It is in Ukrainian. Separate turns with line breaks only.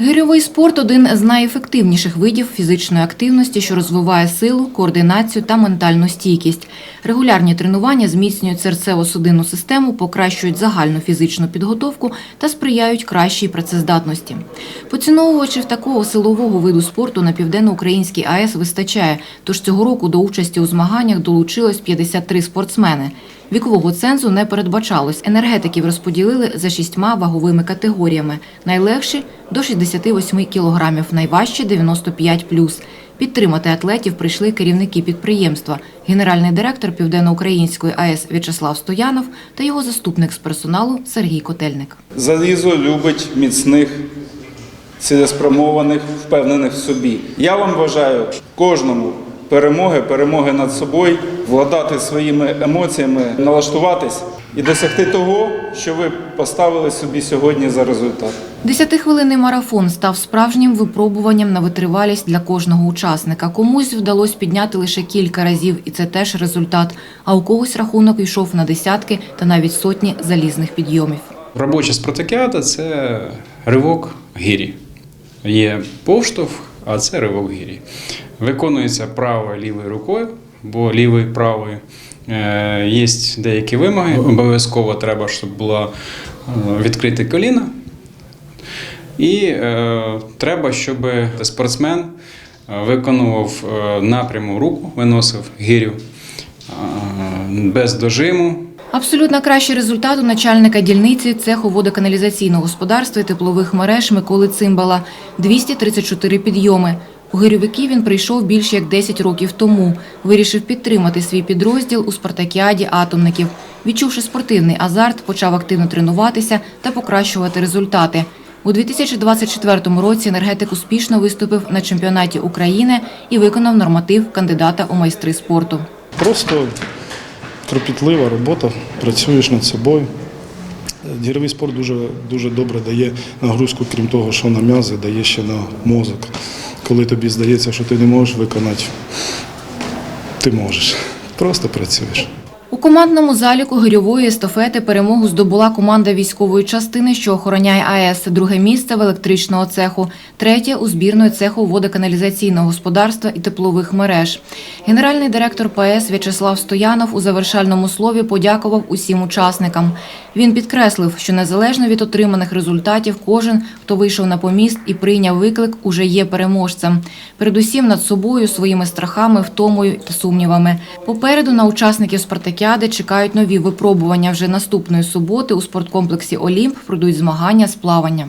Гирьовий спорт один з найефективніших видів фізичної активності, що розвиває силу, координацію та ментальну стійкість. Регулярні тренування зміцнюють серцево-судинну систему, покращують загальну фізичну підготовку та сприяють кращій працездатності. Поціновувачів такого силового виду спорту на південноукраїнській АЕС вистачає. Тож цього року до участі у змаганнях долучилось 53 спортсмени. Вікового цензу не передбачалось. Енергетиків розподілили за шістьма ваговими категоріями. Найлегші – до 68 кілограмів, найважчі – 95+. Підтримати атлетів прийшли керівники підприємства, генеральний директор Південноукраїнської АЕС В'ячеслав Стоянов та його заступник з персоналу Сергій Котельник.
Залізо любить міцних, цілеспрямованих, впевнених в собі. Я вам бажаю кожному перемоги, перемоги над собою, владати своїми емоціями, налаштуватись і досягти того, що ви поставили собі сьогодні за результат.
Десятихвилинний марафон став справжнім випробуванням на витривалість для кожного учасника. Комусь вдалося підняти лише кілька разів, і це теж результат. А у когось рахунок йшов на десятки та навіть сотні залізних підйомів.
Робоча спартакіада це ривок гірі. Є повштовх, а це ривок гірі. Виконується правою лівою рукою, бо лівою правою е, є деякі вимоги. Обов'язково треба, щоб було е, відкрите коліна. І е, треба, щоб спортсмен е, виконував напряму руку, виносив гірю е, без дожиму,
Абсолютно кращий результат у начальника дільниці цеху водоканалізаційного господарства і теплових мереж Миколи Цимбала – 234 підйоми. У гирьовики він прийшов більше як 10 років тому. Вирішив підтримати свій підрозділ у спартакіаді атомників. Відчувши спортивний азарт, почав активно тренуватися та покращувати результати. У 2024 році енергетик успішно виступив на чемпіонаті України і виконав норматив кандидата у майстри спорту.
Просто кропітлива робота, працюєш над собою. Діровий спорт дуже, дуже добре дає нагрузку, крім того, що на м'язи, дає ще на мозок. Коли тобі здається, що ти не можеш виконати, ти можеш. Просто працюєш.
Командному заліку гирьової естафети перемогу здобула команда військової частини, що охороняє АЕС. Друге місце в електричного цеху, третє у збірної цеху водоканалізаційного господарства і теплових мереж. Генеральний директор ПАЕС В'ячеслав Стоянов у завершальному слові подякував усім учасникам. Він підкреслив, що незалежно від отриманих результатів, кожен, хто вийшов на поміст і прийняв виклик, уже є переможцем. Передусім над собою, своїми страхами, втомою та сумнівами. Попереду на учасників спартакіади чекають нові випробування. Вже наступної суботи у спорткомплексі Олімп пройдуть змагання з плавання.